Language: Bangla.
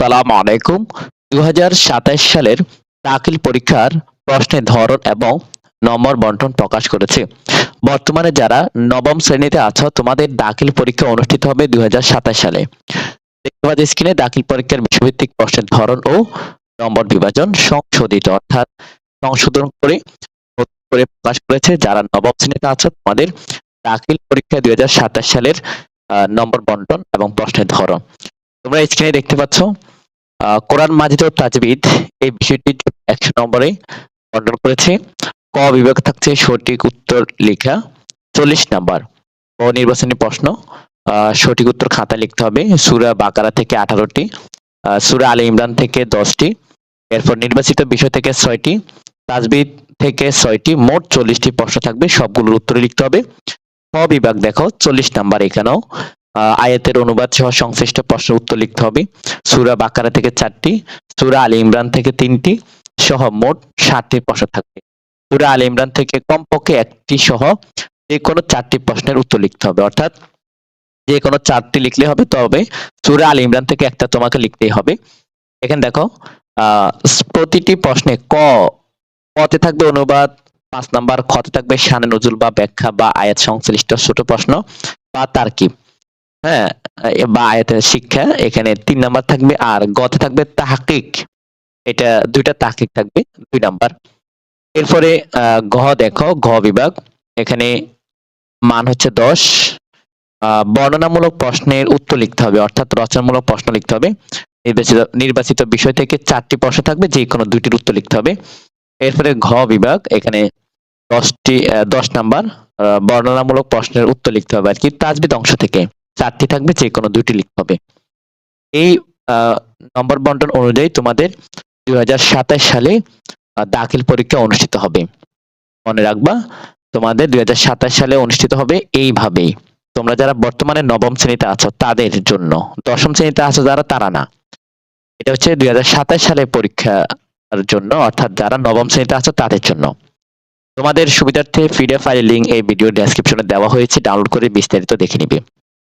আসসালামু আলাইকুম। দুই হাজার সাতাশ সালের দাখিল পরীক্ষার প্রশ্নের ধরন এবং নম্বর বন্টন প্রকাশ করেছে। বর্তমানে যারা নবম শ্রেণীতে আছো, তোমাদের দাখিল পরীক্ষা অনুষ্ঠিত হবে দুই হাজার সাতাশ সালে। দেখতে পাচ্ছ স্ক্রিনে দাখিল পরীক্ষার বিষয়ভিত্তিক প্রশ্নের ধরন ও নম্বর বিভাজন সংশোধিত, অর্থাৎ সংশোধন করে করে প্রকাশ করেছে। যারা নবম শ্রেণীতে আছো, তোমাদের দাখিল পরীক্ষা দুই হাজার সাতাশ সালের নম্বর বন্টন এবং প্রশ্নের ধরন। তোমরা স্ক্রিনে দেখতে পাচ্ছ কোরআন মাজিদ ও তাজবিদ এই বিষয়টি একশো নম্বরে বন্টন করেছে। ক বিভাগ থাকছে সঠিক উত্তর লেখা। চল্লিশ নাম্বার ও নির্বাচনী প্রশ্ন। সঠিক উত্তর খাতা লিখতে হবে। সুরা বাকারা থেকে আঠারোটি সুরা আলী ইমরান থেকে দশটি, এরপর নির্বাচিত বিষয় থেকে ছয়টি, তাজবিদ থেকে ছয়টি, মোট চল্লিশটি প্রশ্ন থাকবে। সবগুলোর উত্তর লিখতে হবে। ক বিভাগ দেখো, চল্লিশ নাম্বার এখানেও। আয়াতের অনুবাদ সহ সংশ্লিষ্ট প্রশ্নের উত্তর লিখতে হবে। সুরা বাকারা থেকে চারটি, সুরা আলী ইমরান থেকে তিনটি, সহ মোট ষাটটি প্রশ্ন থাকবে। সুরা আলী ইমরান থেকে কমপক্ষে একটি সহ যে কোনো চারটি প্রশ্নের উত্তর লিখতে হবে। অর্থাৎ যে কোনো চারটি লিখলে হবে তবে সুরা আলী ইমরান থেকে একটা তোমাকে লিখতেই হবে। এখানে দেখো প্রতিটি প্রশ্নে ক, কতে থাকবে অনুবাদ, পাঁচ নাম্বার খতে থাকবে শানে নজুল বা ব্যাখ্যা বা আয়াত সংশ্লিষ্ট ছোট প্রশ্ন বা তারকিব। হ্যাঁ বা আয়াতের শিক্ষা এখানে তিন নাম্বার থাকবে আর গতে থাকবে তাহাকিক। এটা দুইটা তাহাকিক থাকবে দুই নাম্বার। এরপরে আহ, ঘ দেখো ঘ বিভাগ। এখানে মান হচ্ছে দশ। বর্ণনামূলক প্রশ্নের উত্তর লিখতে হবে অর্থাৎ রচনামূলক প্রশ্ন লিখতে হবে। নির্বাচিত নির্বাচিত বিষয় থেকে চারটি প্রশ্ন থাকবে যে কোনো দুইটির উত্তর লিখতে হবে। এরপরে ঘ বিভাগ এখানে দশটি দশ নাম্বার। বর্ণনামূলক প্রশ্নের উত্তর লিখতে হবে আর কি তাজবিদ অংশ থেকে। চারটি থাকবে, যে কোনো দুইটি লিখতে হবে এই নম্বর বন্টন অনুযায়ী তোমাদের দু হাজার সাতাশ সালে দাখিল পরীক্ষা অনুষ্ঠিত হবে। মনে রাখবা, তোমাদের দু হাজার সাতাশ সালে অনুষ্ঠিত হবে এইভাবেই। তোমরা যারা বর্তমানে নবম শ্রেণীতে আছো, তাদের জন্য। দশম শ্রেণীতে আছো যারা, তারা না। এটা হচ্ছে দুই হাজার সাতাশ সালে পরীক্ষার জন্য, অর্থাৎ যারা নবম শ্রেণীতে আছো, তাদের জন্য। তোমাদের সুবিধার্থে পিডিএফ ফাইল লিংক এই ভিডিও ডেসক্রিপশনে দেওয়া হয়েছে ডাউনলোড করে বিস্তারিত দেখে নিবে।